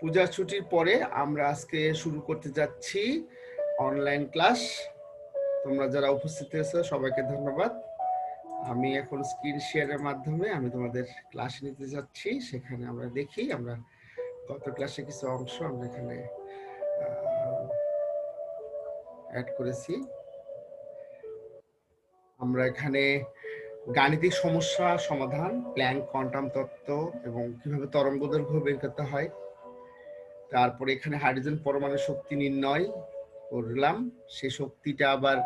পূজার ছুটির পরে আমরা আজকে শুরু করতে যাচ্ছি অনলাইন ক্লাস তোমরা যারা উপস্থিত হয়েছো, সবাইকে ধন্যবাদ। আমি এখন স্ক্রিন শেয়ারের মাধ্যমে আমি তোমাদের ক্লাস নিতে যাচ্ছি। সেখানে আমরা দেখি আমরা গত ক্লাসে কিছু অংশ আমরা এখানে অ্যাড করেছি। আমরা এখানে গাণিতিক সমস্যা, সমাধান প্ল্যাঙ্ক কোয়ান্টাম তত্ত্ব এবং কীভাবে তরঙ্গ দৈর্ঘ্য বের করতে হয়। তারপরে এখানে হাইড্রোজেন পরমাণু শক্তি নির্ণয় করলাম। সেই শক্তিটা আবার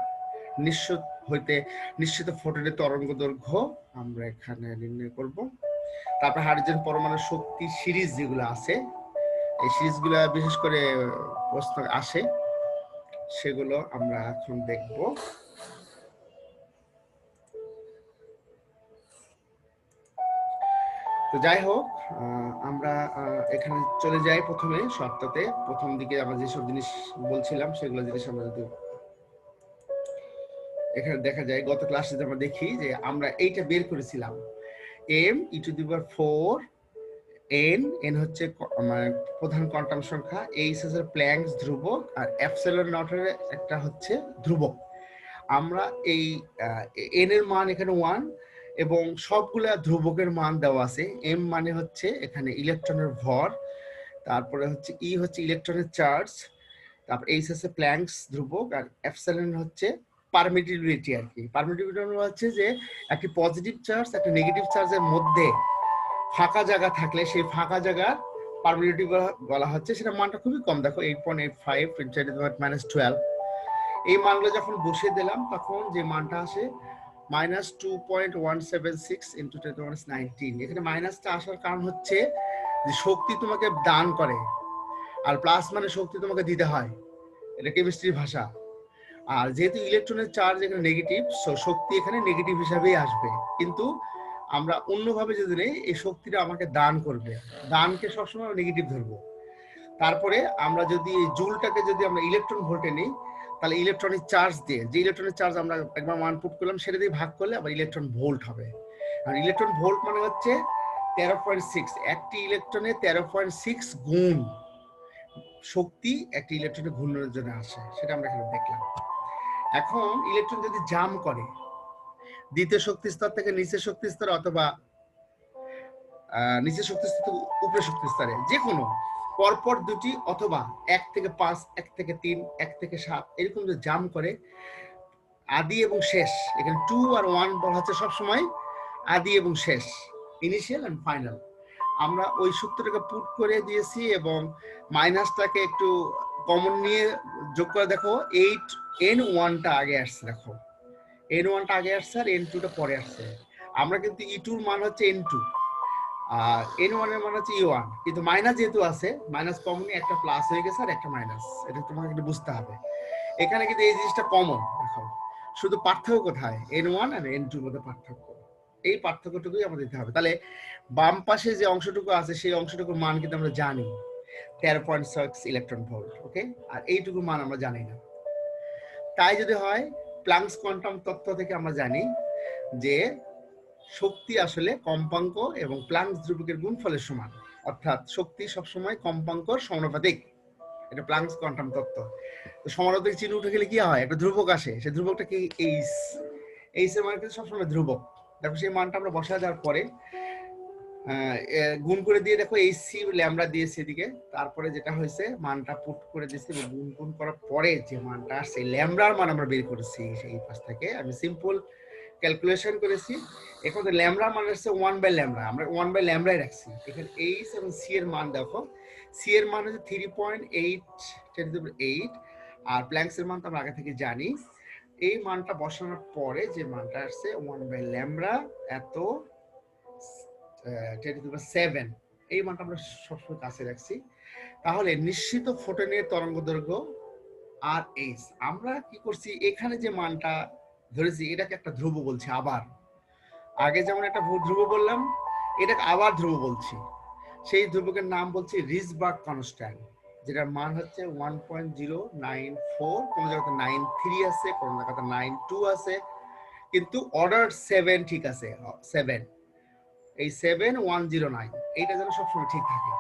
নিশ্চিত হইতে, নিশ্চিত ফোটনের তরঙ্গ দৈর্ঘ্য আমরা এখানে নির্ণয় করব। তারপর হাইড্রোজেন পরমাণু শক্তি সিরিজ যেগুলো আছে, এই সিরিজগুলো বিশেষ করে প্রশ্ন আসে, সেগুলো আমরা এখন দেখব। তো যাই হোক আমরা এখানে চলে যাই প্রথমে শর্ততে প্রথম দিকে আমরা যেসব জিনিস বলছিলাম, সেগুলো জিনিস আমরা যদি এখানে দেখা যায়, গত ক্লাসে আমরা দেখি যে আমরা এইটা বের করেছিলাম। M E to the power four N N হচ্ছে মানে প্রধান কোয়ান্টাম সংখ্যা এইচ হচ্ছে প্ল্যাঙ্কস ধ্রুবক, আর এফসেলন নটের একটা হচ্ছে ধ্রুবক। আমরা এই এন এর মান এখানে ওয়ান এবং সবগুলা ধ্রুবকের মান দেওয়া আছে। এম মানে হচ্ছে এখানে ইলেকট্রনের ভর, তারপরে হচ্ছে ই হচ্ছে ইলেকট্রনের চার্জ, তারপর এইচ হচ্ছে প্ল্যাঙ্কস ধ্রুবক, আর এফসেলন হচ্ছে পারমিটিভিটি আর কি। পারমিটিভিটি হচ্ছে যে একটি পজিটিভ চার্জ একটা নেগেটিভ চার্জের মধ্যে ফাঁকা জায়গা থাকলে সেই ফাঁকা জায়গার পারমিটিভ বলা হচ্ছে, সেটা মানটা খুবই কম। দেখো eight point eight five minus twelve এই মানগুলো যখন বসিয়ে দিলাম, তখন যে মানটা আসে minus two point one seven six into ten minus nineteen এখানে মাইনাসটা আসার কারণ হচ্ছে যে শক্তি তোমাকে দান করে, আর প্লাস মানে শক্তি তোমাকে দিতে হয়। এটা কেমিস্ট্রির ভাষা। আর যেহেতু ইলেকট্রনের চার্জ এখানে নেগেটিভ শক্তি এখানে নেগেটিভ হিসাবেই আসবে। কিন্তু আমরা অন্যভাবে যদি নেই, এই শক্তিটা আমাকে দান করবে। দানকে সবসময় নেগেটিভ ধরবো। তারপরে আমরা যদি এই জুলটাকে যদি আমরা ইলেকট্রন ভোল্টে নিই তাহলে ইলেকট্রনিক চার্জ দিয়ে, যে ইলেকট্রনিক চার্জ আমরা একবার মান পুট করলাম, সেটা দিয়ে ভাগ করলে আবার ইলেকট্রন ভোল্ট হবে। আর ইলেকট্রন ভোল্ট মানে হচ্ছে তেরো পয়েন্ট সিক্স একটি ইলেকট্রনে তেরো পয়েন্ট সিক্স গুণ শক্তি একটি ইলেকট্রনের ঘূর্ণনের জন্য আসে, সেটা আমরা এখানে দেখলাম। এখন ইলেকট্রন যদি জাম করে, দ্বিতীয় শক্তি স্তর থেকে নিচের শক্তি স্তর অথবা নিচের শক্তি স্তর থেকে উপরের শক্তি স্তরে যে কোনো পরপর দুটি অথবা এক থেকে পাঁচ, এক থেকে তিন, এক থেকে সাত, এরকম যে জাম করে আদি এবং শেষ। এখানে টু আর ওয়ান বলা হচ্ছে সবসময় আদি এবং শেষ, ইনিশিয়াল অ্যান্ড ফাইনাল। আমরা ওই সূত্রটাকে পুট করে দিয়েছি এবং মাইনাসটাকে একটু কমন নিয়ে যোগ করে দেখো, এইট এন ওয়ানটা আগে আসছে, দেখো। এন ওয়ানটা আগে আসছে আর এন টুটা পরে আসছে। আমরা কিন্তু ই টুর মান হচ্ছে এন টু। আর এন ওয়ানের মান হচ্ছে ই ওয়ান কিন্তু মাইনাস যেহেতু আছে মাইনাস কমন একটা প্লাস হয়ে গেছে আর একটা মাইনাস এটা তোমাকে একটু বুঝতে হবে। এখানে কিন্তু এই জিনিসটা কমন দেখো। শুধু পার্থক্য কোথায়? এন ওয়ান আর এন টুর মধ্যে পার্থক্য। এই পার্থক্যটুকুই আমাদের দিতে হবে। তাহলে বাম পাশে যে অংশটুকু আছে, সেই অংশটুকুর মান কিন্তু আমরা জানি। তেরো point six electron volt okay আর এইটুকু মান আমরা জানি না। তাই যদি হয় প্লাংস কোয়ান্টাম তত্ত্ব থেকে আমরা জানি যে শক্তি আসলে কম্পাঙ্ক এবং প্লাংস ধ্রুবকের গুণফলের সমান। অর্থাৎ শক্তি সবসময় কম্পাঙ্কর সমানুপাতিক। এটা প্লাংস কোয়ান্টাম তত্ত্ব। তো সমানুপাতিক চিহ্ন উঠে গেলে কি হয়? একটা ধ্রুবক আসে। সেই ধ্রুবকটা কি? এইচ এইচ এর মান কিন্তু সবসময় ধ্রুবক। দেখো সেই মানটা আমরা বসা যাওয়ার পরে গুণ করে দিয়ে দেখো এই সি ল্যামডা দিয়েছে এদিকে। তারপরে যেটা হয়েছে, মানটা পুট করে দিয়েছি গুণ গুণ করার পরে যে মানটা আসছে ল্যামডার মান আমরা বের করেছি সেই পাশ থেকে। আমি সিম্পল ক্যালকুলেশন করেছি। এখন ল্যামডা মান আসছে ওয়ান বাই ল্যামডা আমরা ওয়ান বাই ল্যামডাই রাখছি। এখানে এইচ এবং সি এর মান দেখো। সি এর মান হচ্ছে three point eight ten eight আর প্ল্যাঙ্কস এর মান তো আমরা আগে থেকে জানি। এই মানটা বসানোর পরে যে মানটা আসছে ওয়ান বাই ল্যামডা এত সেভেন এই মানটা আমরা সবসময় কাছে রাখছি। তাহলে নিশ্চিত ফোটনের তরঙ্গ দৈর্ঘ্য আর এইচ আমরা কি করছি? এখানে যে মানটা ধরেছি, এটাকে একটা ধ্রুব বলছি, আবার। আগে যেমন একটা ধ্রুব বললাম, এটাকে আবার ধ্রুব বলছি। সেই ধ্রুবকের নাম বলছি রিসবার্গ কনস্ট্যান্ট, যেটার মান হচ্ছে one point zero nine four কোনো জায়গাতে নাইন থ্রি আছে, কোনো জায়গাতে নাইন টু আছে। কিন্তু অর্ডার সেভেন ঠিক আছে সেভেন এই সেভেন ওয়ান জিরো নাইন এইটা যেন সবসময় ঠিক থাকে।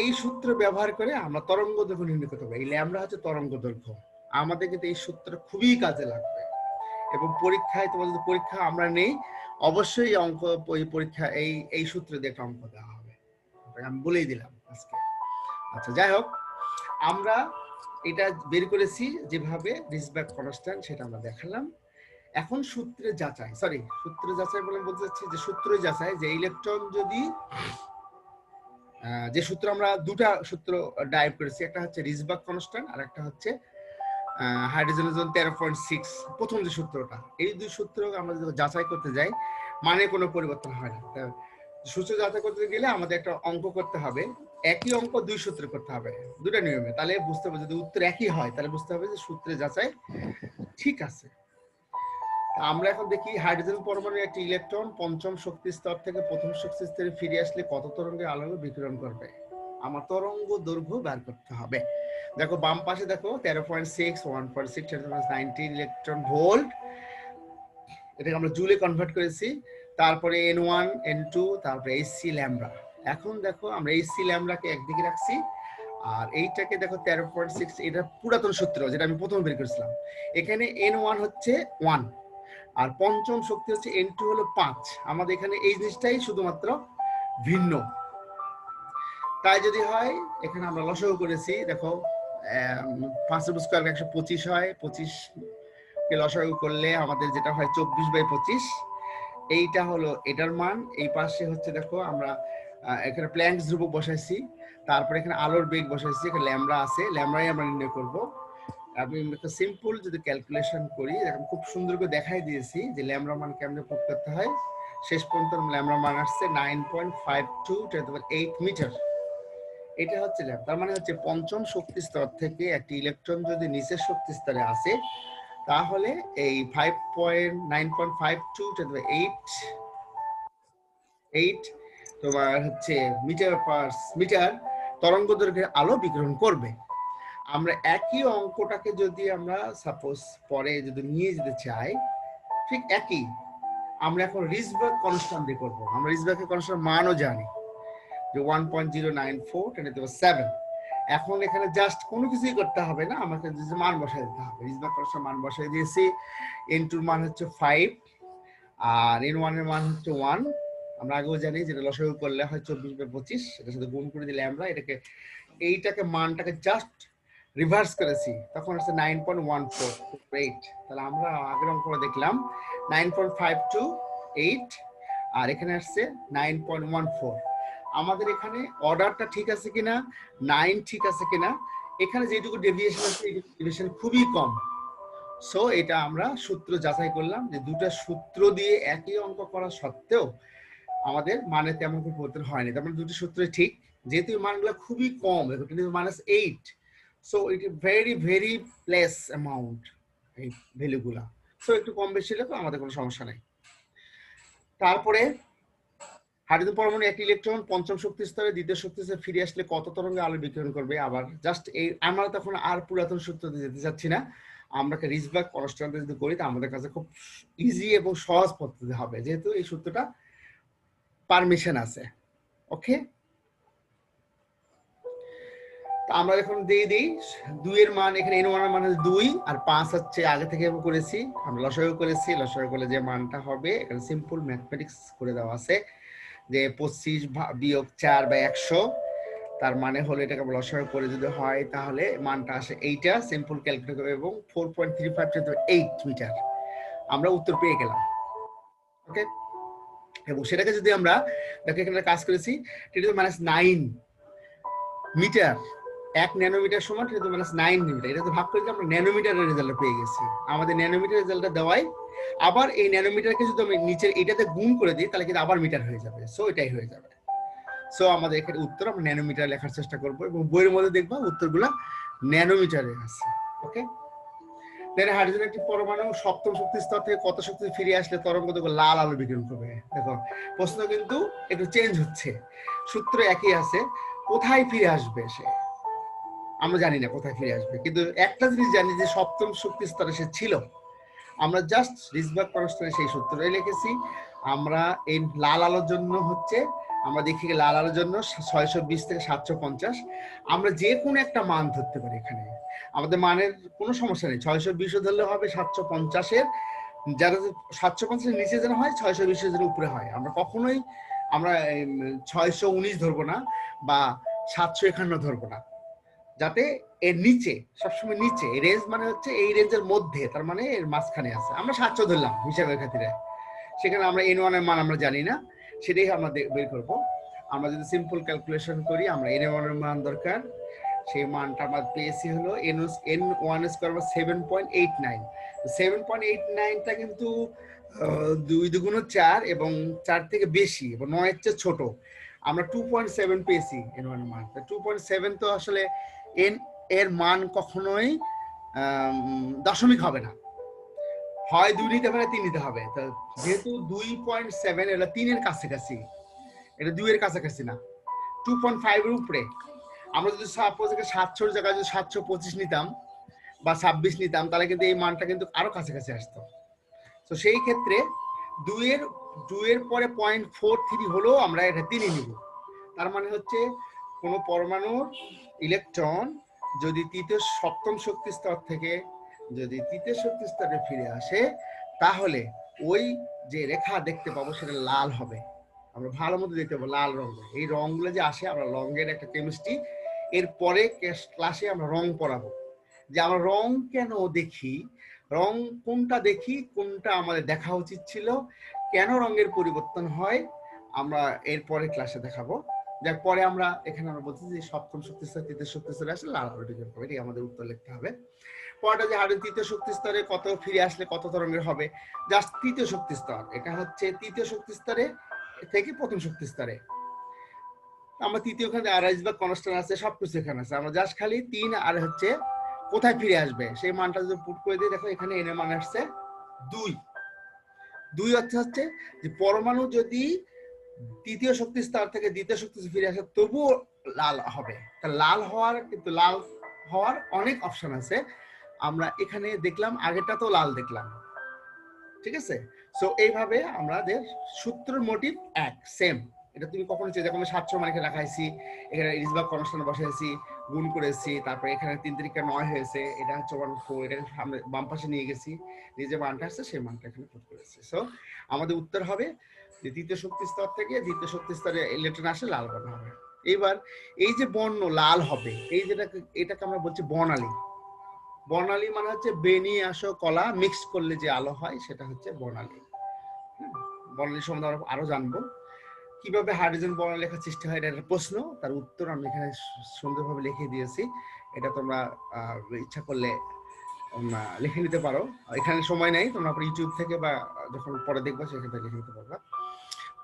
এই সূত্র ব্যবহার করে আমরা তরঙ্গ দৈর্ঘ্য নির্ণয় করতে পারি। এই ল্যামডা হচ্ছে তরঙ্গ দৈর্ঘ্য। আমাদের কিন্তু এই সূত্রটা খুবই কাজে লাগবে। এবং পরীক্ষায় তোমাদের পরীক্ষা আমরা নেই, অবশ্যই অঙ্ক পরীক্ষা, এই এই সূত্রে দিয়ে অঙ্ক দেওয়া হবে। আমি বলেই দিলাম আজকে। আচ্ছা যাই হোক, আমরা এটা বের করেছি যেভাবে রিসব্যাক কনস্ট্যান্ট সেটা আমরা দেখালাম। এখন সূত্রে যাচাই, সরি, সূত্রে যাচাই বলে বলতে চাচ্ছি যে সূত্রে যাচাই, যে ইলেকট্রন যদি যে সূত্র আমরা দুটা সূত্র ডাইভ করেছি, একটা হচ্ছে রিসবাক কনস্ট্যান্ট আর একটা হচ্ছে হাইড্রোজেনের জন্য তেরো পয়েন্ট সিক্স প্রথম যে সূত্রটা, এই দুই সূত্র আমরা যদি যাচাই করতে যাই মানে কোনো পরিবর্তন হয় না। সূত্র যাচাই করতে গেলে আমাদের একটা অঙ্ক করতে হবে, একই অঙ্ক দুই সূত্রে করতে হবে দুটা নিয়মে। তাহলে বুঝতে হবে, যদি উত্তর একই হয়, তাহলে বুঝতে হবে যে সূত্রে যাচাই ঠিক আছে। আমরা এখন দেখি হাইড্রোজেন পরমাণু একটি ইলেকট্রন পঞ্চম শক্তি স্তর থেকে প্রথম শক্তি স্তরে ফিরে আসলে কত তরঙ্গে আলো বিকিরণ করবে? আমার তরঙ্গ দৈর্ঘ্য বের করতে হবে। দেখো বাম পাশে দেখো তেরো point six one point six nineteen electron volt এটাকে আমরা জুলে কনভার্ট করেছি। তারপরে এন ওয়ান এন টু তারপরে এইচ সি ল্যামডা এখন দেখো আমরা এইচ সি ল্যামডাকে একদিকে রাখছি, আর এইটাকে দেখো তেরো পয়েন্ট সিক্স এটা পুরাতন সূত্র যেটা আমি প্রথম বের করেছিলাম। এখানে এন ওয়ান হচ্ছে ওয়ান আর পঞ্চম শক্তি হচ্ছে এন টু হলো পাঁচ। আমাদের এখানে এই জিনিসটাই শুধুমাত্র ভিন্ন। তাই যদি হয়, এখানে আমরা লসও করেছি, দেখো পাঁচ স্কোয়ার একশো পঁচিশ হয় পঁচিশ কে লসাগু করলে আমাদের যেটা হয় চব্বিশ বাই পঁচিশ। এইটা হলো এটার মান। এই পাশে হচ্ছে দেখো আমরা এখানে প্ল্যাঙ্কস ধ্রুবক বসাইছি, তারপরে এখানে আলোর বেগ বসাইছি, এখানে ল্যামড়া আছে, ল্যামড়াই আমরা নির্ণয় করব। আমি একটা সিম্পল যদি ক্যালকুলেশন করি এখন খুব সুন্দর করে দেখাই দিয়েছি যে ল্যামড়া মান কেমনে পুট করতে হয়। শেষ পর্যন্ত ল্যামড়া মান আসছে nine point five two eight metre এটা হচ্ছে ল্যাব তার মানে হচ্ছে পঞ্চম শক্তি স্তর থেকে একটি ইলেকট্রন যদি নিচের শক্তি স্তরে আসে, তাহলে এই five point nine point five two eight eight তোমার হচ্ছে মিটার পার মিটার তরঙ্গ দৈর্ঘ্যের আলো বিকিরণ করবে। আমরা একই অঙ্কটাকে যদি আমরা সাপোজ পরে যদি নিয়ে যেতে চাই, ঠিক একই। আমরা এখন রিসবার্গ কনস্ট্যান্ট দিয়ে করব। আমরা রিসবার্গের কনস্ট্যান্ট মানও জানি। যে one point zero nine four ten seven এখন এখানে জাস্ট কোনো কিছুই করতে হবে না, আমাকে যে মান বসাই দিতে হবে। রিজবাক কনস্ট্যান্ট মান বসাই দিয়েছি। এন টুর মান হচ্ছে ফাইভ আর এন ওয়ানের মান হচ্ছে ওয়ান আমরা আগেও জানি যেটা লসাগু করলে হয় চব্বিশ বাই পঁচিশ, এটার সাথে গুণ করে দিলে আমরা এটাকে, এইটাকে মানটাকে জাস্ট রিভার্স করেছি। তখন হচ্ছে nine point one four eight তাহলে আমরা আগের অঙ্কটা দেখলাম nine point five two eight আর এখানে আসছে নাইন পয়েন্ট ওয়ান ফোর আমাদের এখানে অর্ডারটা ঠিক আছে কিনা নাইন ঠিক আছে কিনা, এখানে যেটুকু ডেভিয়েশন আছে ডেভিয়েশন খুবই কম। সো এটা আমরা সূত্র যাচাই করলাম যে দুটা সূত্র দিয়ে একই অঙ্ক করা সত্ত্বেও আমাদের মানে তেমন কোনো পরিবর্তন হয়নি। তার মানে দুটি সূত্র ঠিক, যেহেতু মানগুলো খুবই কম minus eight so it very very place amount এই ভ্যালুগুলা সো একটু কম বেশি হলে আমাদের কোনো সমস্যা নেই। তারপরে হাইড্রোজেন পরমাণু একটি ইলেকট্রন পঞ্চম শক্তি স্তরে দ্বিতীয় শক্তি স্তরে ফিরে আসলে কত তরঙ্গে আলো বিকিরণ করবে? আবার জাস্ট এই আমরা তখন আর পুরাতন সূত্র দিয়ে যেতে চাচ্ছি না। আমরা রিসবাক কনস্ট্যান্ট যদি করি, তা আমাদের কাছে খুব ইজি এবং সহজ পদ্ধতি হবে। যেহেতু এই সূত্রটা পারমিশন আছে। ওকে আমরা এখন দিয়ে দিই। দুইয়ের মান এখানে এন মান হচ্ছে দুই আর পাঁচ হচ্ছে আগে থেকে করেছি। আমরা লসাগু করেছি। লসাগু করলে যে মানটা হবে, এখানে সিম্পল ম্যাথমেটিক্স করে দেওয়া আছে। যে পঁচিশ বিয়োগ চার বা একশো, তার মানে হলো এটাকে আমরা করে যদি হয় তাহলে মানটা আসে এইটা সিম্পল ক্যালকুলেট করবে এবং four point three five eight metre আমরা উত্তর পেয়ে গেলাম। ওকে এবং সেটাকে যদি আমরা, দেখো এখানে কাজ করেছি টেন মাইনাস নাইন মিটার এক ন্যানোমিটার সমান টেন মাইনাস নাইন মিটার এটা তো ভাগ করে আমরা ন্যানোমিটারের রেজাল্ট পেয়ে গেছি। আমাদের ন্যানোমিটার রেজাল্টটা দেওয়াই আবার এই ন্যানোমিটারকে যদি আমি নিচের এটাতে গুণ করে দিই, তাহলে কিন্তু আবার মিটার হয়ে যাবে। সো এটাই হয়ে যাবে। সো আমাদের এখানে উত্তর, আমরা ন্যানোমিটার লেখার চেষ্টা করব এবং বইয়ের মধ্যে দেখব উত্তরগুলো ন্যানোমিটারে আছে। ওকে দেন হাইড্রোজেন একটি পরমাণু সপ্তম শক্তি স্তর থেকে কত শক্তি ফিরে আসলে তরঙ্গ দেখো লাল আলো বিকিরণ করবে? দেখো, প্রশ্ন কিন্তু একটু চেঞ্জ হচ্ছে। সূত্র একই আছে, কোথায় ফিরে আসবে সে? আমরা জানি না কোথায় ফিরে আসবে। কিন্তু একটা জিনিস জানি যে সপ্তম শক্তি স্তরে সে ছিল। আমরা জাস্ট রিসবার্গ কনস্ট্যান্ট সেই সূত্রটাই লিখেছি। আমরা এই লাল আলোর জন্য হচ্ছে, আমরা দেখি লাল আলোর জন্য ছয়শো বিশ থেকে সাতশো পঞ্চাশ। আমরা যে কোনো একটা মান ধরতে পারি এখানে। আমাদের মানের কোনো সমস্যা নেই। ছয়শো বিশও ধরলে হবে সাতশো পঞ্চাশের। যারা সাতশো পঞ্চাশের নিচে যেন হয়, ছয়শো বিশের যেন উপরে হয়। আমরা কখনোই আমরা ছয়শো উনিশ ধরবো না বা সাতশো একান্ন ধরবো না। যাতে এর নিচে, সবসময় নিচে রেঞ্জ মানে হচ্ছে এই রেঞ্জের মধ্যে, তার মানে এর মাঝখানে আছে। আমরা সাতশো ধরলাম হিসাবের খাতিরে। সেখানে আমরা এন ওয়ানের মান আমরা জানি না, সেটাই আমরা বের করব। আমরা যদি সিম্পল ক্যালকুলেশন করি, আমরা এন ওয়ানের মান দরকার। সেই মানটা আমরা পেয়েছি হলো এন এন ওয়ান স্কোয়ার বা seven point eight nine seven point eight নাইনটা কিন্তু দুই দুগুণ চার এবং চার থেকে বেশি, এবং নয়ের চেয়ে ছোট। আমরা টু পয়েন্ট সেভেন পেয়েছি এন ওয়ানের মান। টু পয়েন্ট সেভেন তো আসলে এন এর মান কখনোই দশমিক হবে না। হয় দুই নিতে পারে, তিন নিতে হবে। তো যেহেতু দুই পয়েন্ট সেভেন এটা তিনের কাছাকাছি, এটা দুইয়ের কাছাকাছি না। টু পয়েন্ট ফাইভ এর উপরে। আমরা যদি সাপোজ সাতশোর জায়গায় যদি সাতশো পঁচিশ নিতাম বা ছাব্বিশ নিতাম, তাহলে কিন্তু এই মানটা কিন্তু আরও কাছাকাছি আসতো। তো সেই ক্ষেত্রে দুইয়ের দুইয়ের পরে পয়েন্ট ফোর থ্রি হলেও আমরা এটা তিনে নিব। তার মানে হচ্ছে কোনো পরমাণুর ইলেকট্রন যদি তৃতীয় সপ্তম শক্তি স্তর থেকে যদি তৃতীয় শক্তি স্তরে ফিরে আসে, তাহলে ওই যে রেখা দেখতে পাবো সেটা লাল হবে। আমরা ভালো মতো দেখতে পাবো লাল রঙ এই রংগুলো যে আসে, আমরা রঙের একটা কেমিস্ট্রি এর পরে ক্লাসে আমরা রং পড়াবো। যে আমরা রং কেন দেখি? রং কোনটা দেখি, কোনটা আমাদের দেখা উচিত ছিল? কেন রঙের পরিবর্তন হয়? আমরা এর পরে ক্লাসে দেখাবো। যার পরে আমরা এখানে আমরা বলছি যে সপ্তম শক্তি স্তর, তৃতীয় শক্তি স্তরে আসলে লাল আলো ডিগ্রি হবে এটাই আমাদের উত্তর লিখতে হবে। পরটা যে হাড়ের তৃতীয় শক্তি স্তরে কত ফিরে আসলে কত তরঙ্গের হবে জাস্ট তৃতীয় শক্তি স্তর, এটা হচ্ছে তৃতীয় শক্তি স্তরে থেকে প্রথম শক্তি স্তরে। আমরা তৃতীয় খানে আড়াইশ বা কনস্ট্যান্ট আছে, সবকিছু এখানে আছে, আমরা জাস্ট খালি তিন আর হচ্ছে কোথায় ফিরে আসবে, সেই মানটা যদি পুট করে দিই, দেখো এখানে এনে মান আসছে দুই। দুই অর্থ হচ্ছে যে পরমাণু যদি তৃতীয় শক্তি স্তর থেকে দ্বিতীয় শক্তি ফিরে আসে, তবুও লাল হবে। লাল হওয়ার, কিন্তু লাল হওয়ার অনেক অপশন আছে। আমরা এখানে দেখলাম আগেরটা তো লাল দেখলাম। ঠিক আছে? সো এইভাবে আমাদের সূত্রের মোটিভ এক সেম এটা তুমি কখনো চেয়ে যখন সাতশো মানে রাখাইছি এখানে ইসবাগ কনস্ট্যান্ট বসাইছি গুণ করেছি, তারপরে এখানে তিন তিরিকা নয় হয়েছে, এটা হচ্ছে ওয়ান ফোর এটা বাম পাশে নিয়ে গেছি নিজে মানটা আসছে, সেই মানটা এখানে পুট সো আমাদের উত্তর হবে যে তৃতীয় শক্তি স্তর থেকে দ্বিতীয় শক্তি স্তরে ইলেকট্রন আসে, লাল বর্ণ হবে। এবার এই যে বর্ণ লাল হবে, এই যেটা এটাকে আমরা বলছি বর্ণালী। বর্ণালী মানে হচ্ছে বেনি আসো, কলা মিক্স করলে যে আলো হয়, সেটা হচ্ছে বর্ণালী। বর্ণালী সম্বন্ধে আমরা আরও জানব। কীভাবে হাইড্রোজেন বর্ণ লেখার সৃষ্টি হয়, এটা একটা প্রশ্ন। তার উত্তর আমি এখানে সুন্দরভাবে লিখে দিয়েছি। এটা তোমরা ইচ্ছা করলে লিখে নিতে পারো। এখানে সময় নেই, তোমরা ইউটিউব থেকে বা যখন পরে দেখব সেখান থেকে লিখে নিতে পারবা।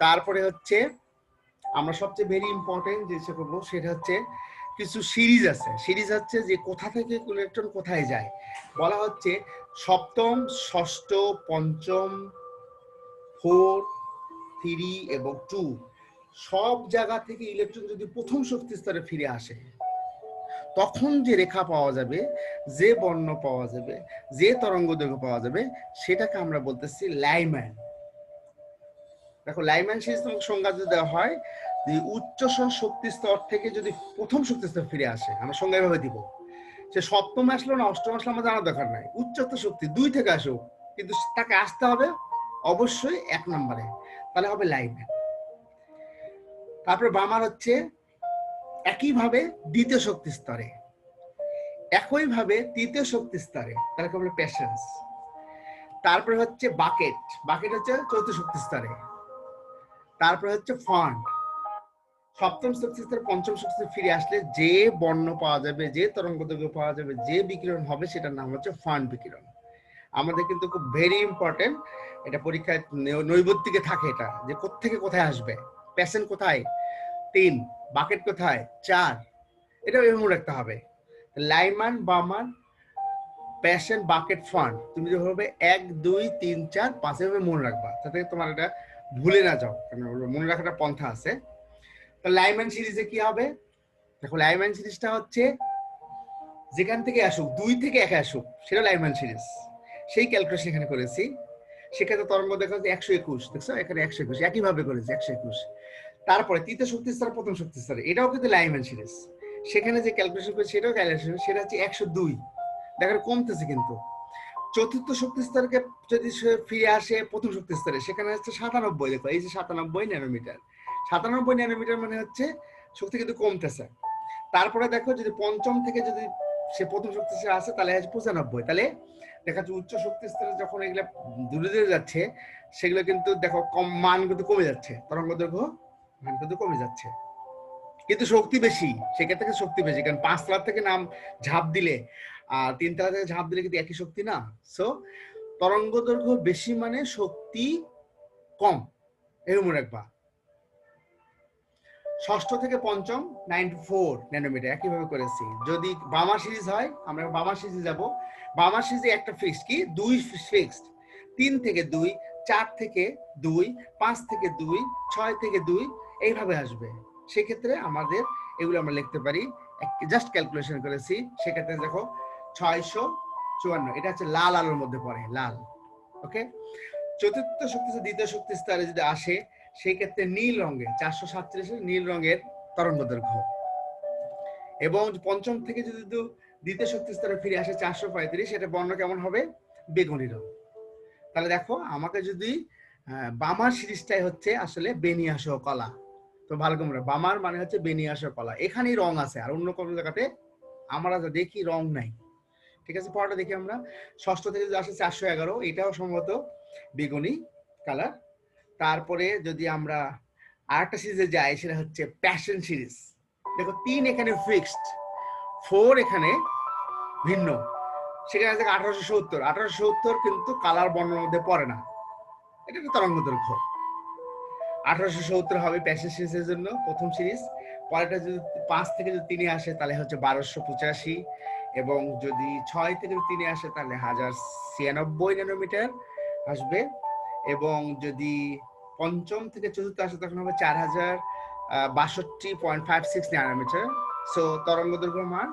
তারপরে হচ্ছে আমরা সবচেয়ে ভেরি ইম্পর্টেন্ট যে করব সেটা হচ্ছে কিছু সিরিজ আছে। সিরিজ হচ্ছে যে কোথা থেকে ইলেকট্রন কোথায় যায়। বলা হচ্ছে সপ্তম, ষষ্ঠ, পঞ্চম ফোর থ্রি এবং টু সব জায়গা থেকে ইলেকট্রন যদি প্রথম শক্তি স্তরে ফিরে আসে, তখন যে রেখা পাওয়া যাবে, যে বর্ণ পাওয়া যাবে, যে তরঙ্গ দৈর্ঘ্য পাওয়া যাবে, সেটাকে আমরা বলতেছি লাইম্যান দেখো লাইম্যান সিরিজ তোমাকে সংজ্ঞা যদি দেওয়া হয়, যে উচ্চ শক্তি স্তর থেকে যদি প্রথম শক্তি স্তর ফিরে আসে, আমরা সংজ্ঞা এভাবে দিব। সে সপ্তম আসলো না, অষ্টম আসলো আমার জানার দরকার নাই। উচ্চতর শক্তি দুই থেকে আসুক, কিন্তু তাকে আসতে হবে অবশ্যই এক নম্বরে। তাহলে হবে লাইম্যান তারপরে বামার হচ্ছে একইভাবে দ্বিতীয় শক্তি স্তরে। একইভাবে তৃতীয় শক্তি স্তরে তাহলে প্যাশেন্স তারপরে হচ্ছে বাকেট বাকেট হচ্ছে চতুর্থ শক্তি স্তরে। তারপরে হচ্ছে ফান্ড সপ্তম শক্তি পঞ্চম শক্তি ফিরে আসলে যে বর্ণ পাওয়া যাবে, যে তরঙ্গ দৈর্ঘ্য পাওয়া যাবে, যে বিকিরণ হবে, সেটার নাম হচ্ছে ফান্ড বিকিরণ. আমাদের কিন্তু খুব ভেরি ইম্পর্টেন্ট এটা পরীক্ষায় নৈবত্তিকে থাকে এটা, যে কোত্থেকে কোথায় আসবে? প্যাসেন্ট কোথায়? তিন। বাকেট কোথায়? চার। এটা এভাবে রাখতে হবে। Lyman Balmer Paschen Brackett Pfund তুমি যেভাবে এক, দুই, তিন, চার, পাঁচ, এভাবে মনে রাখবা। যাতে তোমার এটা ভুলে না যাও কারণ মনে রাখাটা পন্থা আছে। তো লাইম্যান সিরিজে কি হবে? দেখো লাইম্যান সিরিজটা হচ্ছে যেখান থেকে আসুক, দুই থেকে একে আসুক, সেটা লাইম্যান সিরিজ সেই ক্যালকুলেশন এখানে করেছি। সেক্ষেত্রে তরঙ্গ দেখা যাচ্ছে একশো একুশ, দেখছ? এখানে একশো একুশ, একইভাবে করেছি, একশো একুশ। তারপরে তৃতীয় শক্তি স্তর, প্রথম শক্তি স্তরে, এটাও কিন্তু লাইম্যান সিরিজ সেখানে যে ক্যালকুলেশন করে সেটাও ক্যালকুলেশন সেটা হচ্ছে একশো দুই। দেখেন কমতেছে কিন্তু। চতুর্থ শক্তি স্তরকে যদি ফিরে আসে, প্রথম শক্তি স্তরে, সেখানে হচ্ছে সাতানব্বই, দেখো, এই যে সাতানব্বই ন্যানোমিটার। সাতানব্বই ন্যানোমিটার মানে হচ্ছে শক্তি কিন্তু কমতেছে। তারপরে দেখো, যদি পঞ্চম থেকে যদি সে প্রথম শক্তি স্তরে আসে, তাহলে আছে পঁচানব্বই। তাহলে দেখা যাচ্ছে উচ্চ শক্তি স্তরে যখন এগুলো দূরে দূরে যাচ্ছে, সেগুলো কিন্তু দেখো কম, মান কিন্তু কমে যাচ্ছে। তরঙ্গ দৈর্ঘ্য, মান কিন্তু কমে যাচ্ছে। কিন্তু শক্তি বেশি, সেক্ষেত্রে শক্তি বেশি। কারণ পাঁচ তলার থেকে নাম ঝাঁপ দিলে আর তিন তলা থেকে ঝাঁপ দিলে কিন্তু একই শক্তি না। সো তরঙ্গ দৈর্ঘ্য বেশি মানে শক্তি কম। এরকম রাখবা। ষষ্ঠ থেকে পঞ্চম নাইনটি ফোর ন্যানোমিটার একইভাবে করেছি। যদি বামা সিরিজ হয়, আমরা বামা সিরিজে যাব। বামা সিরিজে একটা ফিক্সড কি? দুই ফিক্সড তিন থেকে দুই, চার থেকে দুই, পাঁচ থেকে দুই, ছয় থেকে দুই, এইভাবে আসবে। সেক্ষেত্রে আমাদের এগুলো আমরা লিখতে পারি। জাস্ট ক্যালকুলেশন করেছি। সেক্ষেত্রে দেখো ছয়শো চুয়ান্ন। এটা হচ্ছে লাল আলোর মধ্যে পড়ে, লাল, ওকে? চতুর্থ শক্তি দ্বিতীয় শক্তি স্তরে যদি আসে সেই ক্ষেত্রে নীল রঙের, চারশো সাতত্রিশে নীল রঙের তরঙ্গ দৈর্ঘ্য। এবং পঞ্চম থেকে যদি দ্বিতীয় শক্তি স্তরে ফিরে আসে চারশো পঁয়ত্রিশ এটা বর্ণ কেমন হবে? বেগুনি রং তাহলে দেখো, আমাকে যদি বামার সিরিজটাই হচ্ছে আসলে বেনিয়াস কলা। তো ভালো বামার মানে হচ্ছে বেনিয়াস কলা। এখানেই রং আছে, আর অন্য কোনো জায়গাতে আমরা দেখি রং নাই। ঠিক আছে পরটা দেখি আমরা। ষষ্ঠ থেকে যদি আসে চারশো এগারো, এটাও সম্ভবত বেগুনি কালার তারপরে যদি আমরা আরেকটা সিরিজে যাই, সেটা হচ্ছে প্যাশন সিরিজ দেখো, তিন এখানে ফিক্সড ফোর এখানে ভিন্ন। সেখানে আছে আঠারোশো সত্তর। আঠারোশো সত্তর কিন্তু কালার বর্ণের মধ্যে পড়ে না। এটা একটা তরঙ্গ দৈর্ঘ্য আঠারোশো সত্তর হবে প্যাশন সিরিজের জন্য প্রথম সিরিজ পরেরটা যদি পাঁচ থেকে যদি তিনে আসে, তাহলে হচ্ছে বারোশো পঁচাশি। এবং যদি ছয় থেকে তিনে আসে, তাহলে হাজার ছিয়ানব্বই ন্যানোমিটার আসবে। এবং যদি পঞ্চম থেকে চতুর্থ আসে, তখন হবে চার হাজার বাষট্টি point five six nanometre. So তরঙ্গ দৈর্ঘ্য মান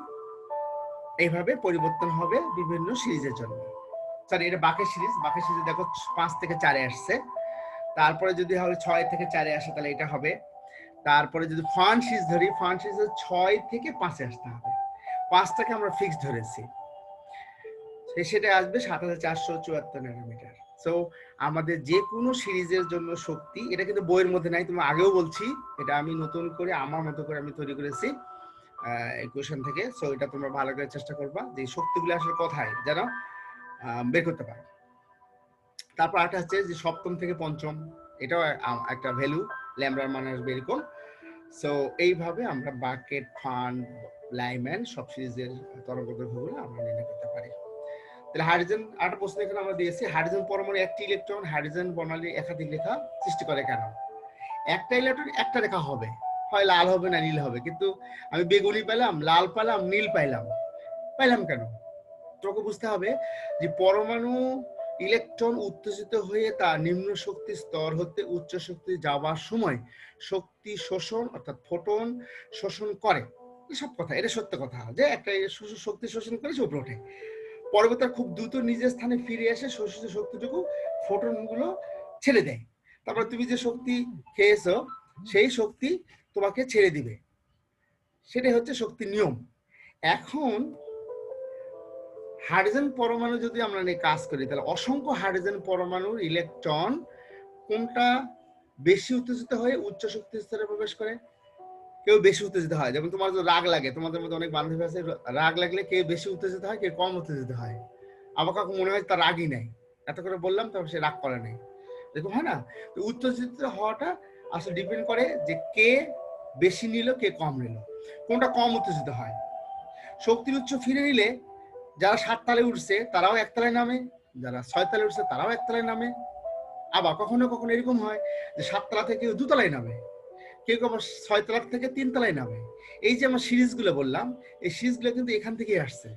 এইভাবে পরিবর্তন হবে বিভিন্ন সিরিজের জন্য। সরি এটা বাকের সিরিজ। বাকের সিরিজ দেখো পাঁচ থেকে চারে আসছে। তারপরে যদি হবে ছয় থেকে চারে আসে, তাহলে এটা হবে। তারপরে যদি ফান সিরিজ ধরি ফান সিরিজ ছয় থেকে পাঁচে আসতে হবে। পাঁচটাকে আমরা ফিক্স ধরেছি। সেটা আসবে সাত হাজার চারশো চুয়াত্তর ন্যানোমিটার সো আমাদের যে কোনো সিরিজের জন্য শক্তি, এটা কিন্তু বইয়ের মধ্যে নাই তুমি আগেও বলছি, এটা আমি নতুন করে, আমার মতো করে আমি তৈরি করেছি কোয়েশন থেকে। সো এটা তোমরা ভালো করে চেষ্টা করবা যে শক্তিগুলো আসলে কোথায় যেন বের করতে পারো। তারপর আরেকটা হচ্ছে যে সপ্তম থেকে পঞ্চম, এটাও একটা ভ্যালু ল্যামডার মানে আসবে এরকম। সো এইভাবে আমরা বাকেট ফান্ড লাইম্যান, সব সিরিজের তরঙ্গ দৈর্ঘ্যগুলো আমরা নির্ণয় করতে পারি। তাহলে হাইড্রোজেন, আরেকটা প্রশ্ন এখানে আমরা দিয়েছি, হাইড্রোজেন পরমাণু একটি ইলেকট্রন হাইড্রোজেন বর্ণালী একাধিক রেখা সৃষ্টি করে কেন? একটা ইলেকট্রন একটা রেখা হবে, হয় লাল হবে না নীল হবে, কিন্তু আমি বেগুনি পেলাম, লাল পেলাম, নীল পাইলাম পাইলাম কেন? তোকে বুঝতে হবে যে পরমাণু ইলেকট্রন উত্তেজিত হয়ে তা নিম্ন শক্তি স্তর হতে উচ্চ শক্তি যাওয়ার সময় শক্তি শোষণ অর্থাৎ ফোটন শোষণ করে। সব কথা, এটা সত্য কথা যে একটা শক্তি শোষণ করে সে উপরে ওঠে। পরবর্তী খুব দ্রুত নিজের স্থানে ফিরে এসে শোষিত শক্তিটুকু ফোটনগুলো ছেড়ে দেয়। তারপর তুমি যে শক্তি খেয়েছো, সেই শক্তি তোমাকে ছেড়ে দিবে। সেটাই হচ্ছে শক্তির নিয়ম। এখন হাইড্রোজেন পরমাণু যদি আমরা নিয়ে কাজ করি, তাহলে অসংখ্য হাইড্রোজেন পরমাণুর ইলেকট্রন কোনটা বেশি উত্তেজিত হয়ে উচ্চ শক্তি স্তরে প্রবেশ করে? কেউ বেশি উত্তেজিত হয়। যেমন তোমার রাগ লাগে, তোমাদের মধ্যে অনেক বান্ধবী আছে, রাগ লাগলে কেউ বেশি উত্তেজিত হয়, কেউ কম উত্তেজিত হয়। আমার কাকু মনে হয় তার রাগই নাই। এত করে বললাম তবে সে রাগ করে নাই। দেখুন হয় না? উত্তেজিত হওয়াটা আসলে ডিপেন্ড করে যে কে বেশি নিল, কে কম নিল। কোনটা কম উত্তেজিত হয়? শক্তির উচ্চ ফিরে নিলে যারা সাত তালে উঠছে, তারাও একতলায় নামে। যারা ছয় তালে উঠছে, তারাও একতলায় নামে। আবার কখনো কখনো এরকম হয় যে সাততলা থেকে দুতলায় নামে। কেউ কেউ আবার ছয় তলা থেকে তিন তলায় নামে। এই যে আমার সিরিজগুলো বললাম, এই সিরিজগুলো কিন্তু এখান থেকেই আসছে।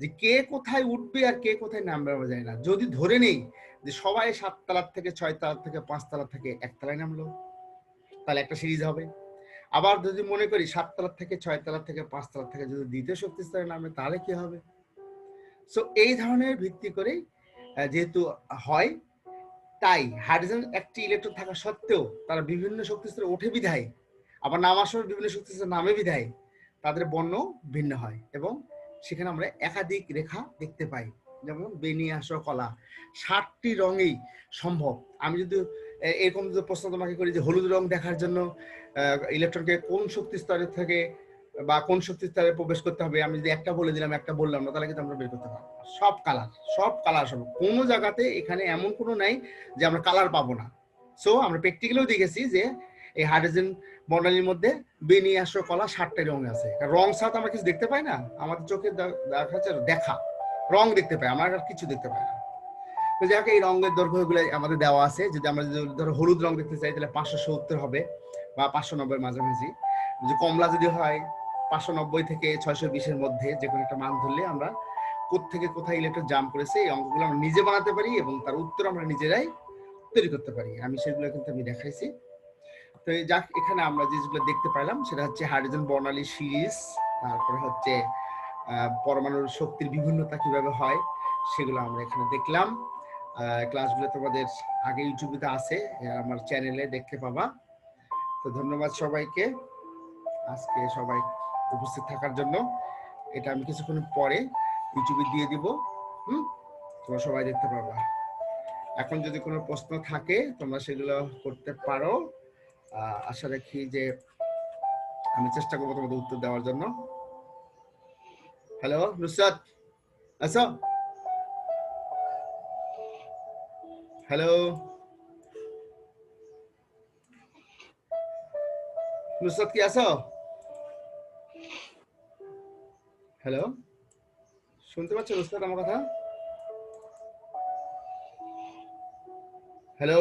যে কে কোথায় উঠবে আর কে কোথায় নামবে আমরা জানি না। যদি ধরে নেই যে সবাই সাত তলার থেকে, ছয় তলার থেকে, পাঁচ তলার থেকে এক তলায় নামলো, তাহলে একটা সিরিজ হবে। আবার যদি মনে করি সাত তলার থেকে, ছয় তলার থেকে, পাঁচ তলার থেকে যদি দ্বিতীয় শক্তি স্তরে নামে, তাহলে কি হবে? সো এই ধরনের ভিত্তি করেই যেহেতু হয় তাই হাইড্রোজেন একটি ইলেকট্রন থাকা সত্ত্বেও তারা বিভিন্ন শক্তি স্তরে ওঠে বিধায়, আবার নামার সময় বিভিন্ন শক্তি স্তরে নামে বিধায় তাদের বর্ণ ভিন্ন হয় এবং সেখানে আমরা একাধিক রেখা দেখতে পাই। যেমন বেনিয়াস কলা, ষাটটি রঙেই সম্ভব। আমি যদি এরকম যদি প্রশ্ন তোমাকে করি যে হলুদ রং দেখার জন্য ইলেকট্রনকে কোন শক্তি স্তরের থেকে বা কোন শক্তি স্তরে প্রবেশ করতে হবে আমি যদি একটা বলে দিলাম একটা বললাম না তাহলে কিন্তু আমরা বের করতে পারব সব কালার সব কালার সব কোনো জায়গাতে এখানে এমন কোনো নাই যে আমরা কালার পাবো না। সো আমরা প্র্যাকটিক্যালেও দেখেছি যে এই হাইড্রোজেন বর্ণালীর মধ্যে বেনিয়াস কলা ষাটটা রং আছে। রং ছাড়া তো আমরা কিছু দেখতে পাই না। আমাদের চোখে দেখা দেখা। রং দেখতে পাই আমরা আর কিছু দেখতে পাই না। তো যাই হোক, এই রঙের দৈর্ঘ্যগুলো আমাদের দেওয়া আছে। যদি আমরা যদি ধরো হলুদ রং দেখতে চাই তাহলে পাঁচশো সত্তর হবে বা পাঁচশো নব্বই মাঝামাঝি। যদি কমলা যদি হয় পাঁচশো নব্বই থেকে ছয়শো বিশের মধ্যে যে কোনো একটা মান ধরলে আমরা থেকে কোথায় ইলেকট্রন জাম করেছে এই অঙ্কগুলো আমরা নিজে বানাতে পারি এবং তার উত্তর আমরা নিজেরাই তৈরি করতে পারি। আমি সেগুলো কিন্তু আমি দেখাইছি। তো যাক, এখানে আমরা যেগুলো দেখতে পেলাম সেটা হচ্ছে হাইড্রোজেন বর্ণালী সিরিজ, তারপরে হচ্ছে পরমাণুর শক্তির বিভিন্নতা কীভাবে হয়, সেগুলো আমরা এখানে দেখলাম। ক্লাসগুলো তোমাদের আগে ইউটিউবে আছে আমার চ্যানেলে দেখতে পাবা। তো ধন্যবাদ সবাইকে। আজকে সবাই উপস্থিত থাকার জন্য। এটা আমি কিছুক্ষণ পরে ইউটিউবে দিয়ে দিব। হুম? তোমরা সবাই দেখতে পারবা। এখন যদি কোনো প্রশ্ন থাকে, তোমরা সেগুলো করতে পারো। আশা রাখি যে আমি চেষ্টা করব তোমাদের উত্তর দেওয়ার জন্য। হ্যালো নুসরাত? আছো হ্যালো নুসরাত কি আছো? হ্যালো? শুনতে পাচ্ছ নুসরাত আমার কথা? হ্যালো?